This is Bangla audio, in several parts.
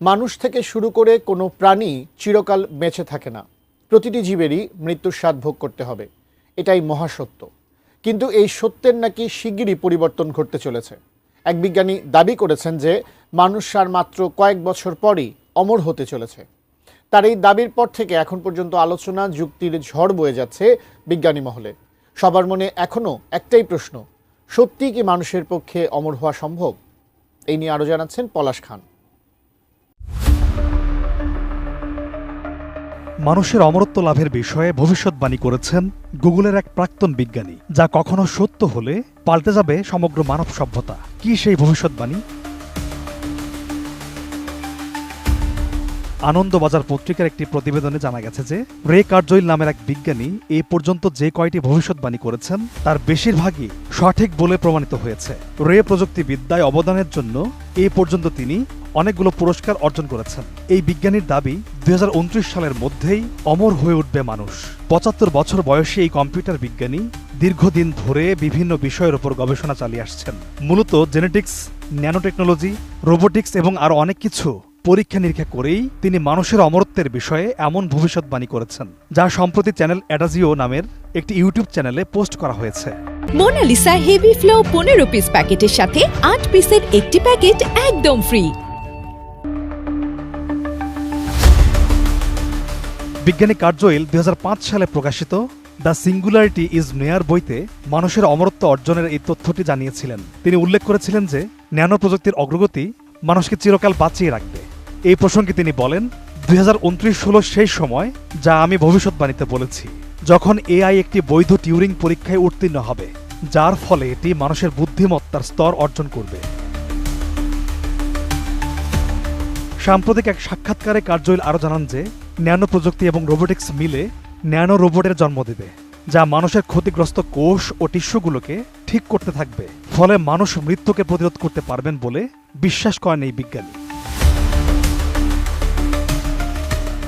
মানুষ থেকে শুরু করে কোনো প্রাণী চিরকাল বেঁচে থাকে না। প্রতিটি জীবেরই মৃত্যুর স্বাদ ভোগ করতে হবে। এটাই মহাসত্য। কিন্তু এই সত্যের নাকি শিগগিরই পরিবর্তন ঘটতে চলেছে। এক বিজ্ঞানী দাবি করেছেন যে, মানুষ আর মাত্র কয়েক বছর পরই অমর হতে চলেছে। তার এই দাবির পর থেকে এখন পর্যন্ত আলোচনা যুক্তির ঝড় বয়ে যাচ্ছে বিজ্ঞানী মহলে। সবার মনে এখনও একটাই প্রশ্ন সত্যি কি মানুষের পক্ষে অমর হওয়া সম্ভব? এই নিয়ে আরও জানাচ্ছেন পলাশ খান। মানুষের অমরত্ব লাভের বিষয়ে ভবিষ্যৎবাণী করেছেন গুগলের এক প্রাক্তন বিজ্ঞানী, যা কখনো সত্য হলে পাল্টে যাবে সমগ্র মানব সভ্যতা। কি সেই ভবিষ্যৎবাণী? আনন্দবাজার পত্রিকার একটি প্রতিবেদনে জানা গেছে যে, রে কার্জইল নামের এক বিজ্ঞানী এই পর্যন্ত যে কয়টি ভবিষ্যৎবাণী করেছেন, তার বেশিরভাগই সঠিক বলে প্রমাণিত হয়েছে। রে প্রযুক্তিবিদ্যায় অবদানের জন্য এই পর্যন্ত তিনি অনেকগুলো পুরস্কার অর্জন করেছেন। এই বিজ্ঞানীর দাবি, দুই হাজার উনত্রিশ সালের মধ্যেই অমর হয়ে উঠবে মানুষ। পঁচাত্তর বছর বয়সী এই কম্পিউটার বিজ্ঞানী দীর্ঘদিন ধরে বিভিন্ন বিষয়ের উপর গবেষণা চালিয়ে আসছেন। মূলত জেনেটিক্স, ন্যানোটেকনোলজি, রোবোটিক্স এবং আরও অনেক কিছু পরীক্ষা নিরীক্ষা করেই তিনি মানুষের অমরত্বের বিষয়ে এমন ভবিষ্যৎবাণী করেছেন, যা সম্প্রতি চ্যানেল অ্যাডাজিও নামের একটি ইউটিউব চ্যানেলে পোস্ট করা হয়েছে। মোনালিসা হেভি ফ্লো পনেরো পিস প্যাকেটের সাথে আট পিসের একটি প্যাকেট একদম ফ্রি। বিজ্ঞানী কার্জোইল দুই সালে প্রকাশিত দ্য সিঙ্গুলারিটি ইজ নেয়ার বইতে মানুষের অমরত্ব অর্জনের এই তথ্যটি জানিয়েছিলেন। তিনি উল্লেখ করেছিলেন যে, ন্যানো প্রযুক্তির অগ্রগতি মানুষকে চিরকাল বাঁচিয়ে রাখবে। এই প্রসঙ্গে তিনি বলেন, দুই হল সেই সময় যা আমি ভবিষ্যৎবাণীতে বলেছি, যখন এআই একটি বৈধ টিউরিং পরীক্ষায় উত্তীর্ণ হবে, যার ফলে এটি মানুষের বুদ্ধিমত্তার স্তর অর্জন করবে। সাম্প্রতিক এক সাক্ষাৎকারে কার্জইল আরও জানান যে, ন্যানো প্রযুক্তি এবং রোবোটিক্স মিলে ন্যানো রোবটের জন্ম দেবে, যা মানুষের ক্ষতিগ্রস্ত কোষ ও টিস্যুগুলোকে ঠিক করতে থাকবে। ফলে মানুষ মৃত্যুকে প্রতিরোধ করতে পারবেন বলে বিশ্বাস করেন এই বিজ্ঞানী।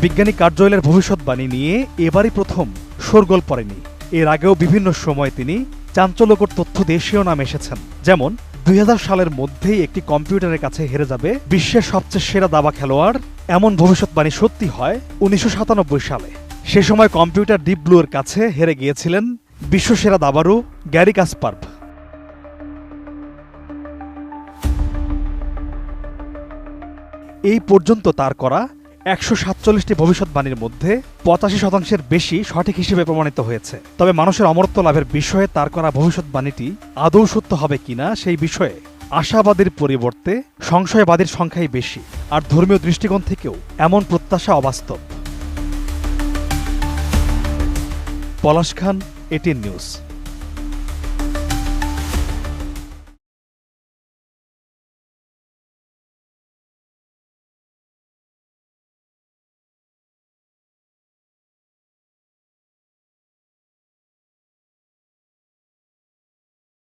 বিজ্ঞানী কার্জইলের ভবিষ্যৎবাণী নিয়ে এবারই প্রথম শোরগোল পড়েনি। এর আগেও বিভিন্ন সময় তিনি চাঞ্চল্যকর তথ্য দেশীয় নাম এসেছেন, যেমন দুই হাজার সালের মধ্যেই একটি কম্পিউটারের কাছে হেরে যাবে বিশ্বের সবচেয়ে সেরা দাবা খেলোয়াড়। এমন ভবিষ্যৎবাণী সত্যি হয় উনিশশো সাতানব্বই সালে। সে সময় কম্পিউটার ডিপ ব্লুর কাছে হেরে গিয়েছিলেন বিশ্বসেরা দাবারু গ্যারি কাসপার্ভ এই পর্যন্ত তার করা একশো সাতচল্লিশটি ভবিষ্যৎবাণীর মধ্যে পঁচাশি শতাংশের বেশি সঠিক হিসেবে প্রমাণিত হয়েছে। তবে মানুষের অমরত্ব লাভের বিষয়ে তার করা ভবিষ্যৎবাণীটি আদৌ সত্য হবে কিনা সেই বিষয়ে আশাবাদীর পরিবর্তে সংশয়বাদীর সংখ্যাই বেশি, আর ধর্মীয় দৃষ্টিকোণ থেকেও এমন প্রত্যাশা অবাস্তব। Palash Khan, ATN news.